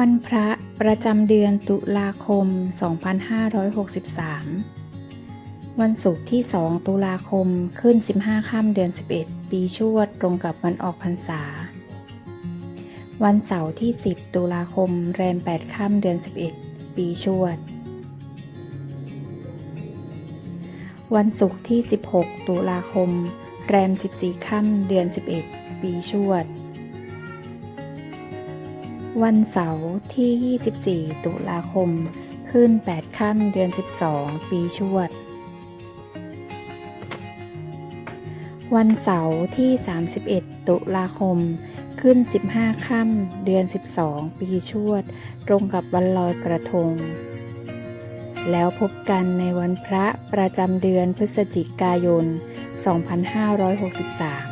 วันพระประจำเดือนตุลาคม 2563 วันศุกร์ที่ 2 ตุลาคมขึ้น 15 ค่ำเดือน 11 ปีชวดตรงกับวันออกพรรษา วันเสาร์ที่ 10 ตุลาคมแรม 8 ค่ำเดือน 11 ปีชวด วันศุกร์ที่ 16 ตุลาคม แรม 14 ค่ำเดือน 11 ปีชวด วันเสาร์ที่ 24 ตุลาคม ขึ้น 8 ค่ำเดือน 12 ปีชวด วันเสาร์ที่ 31 ตุลาคม ขึ้น 15 ค่ำเดือน 12 ปีชวด ตรงกับวันลอยกระทง แล้วพบกันในวันพระประจำเดือนพฤศจิกายน 2563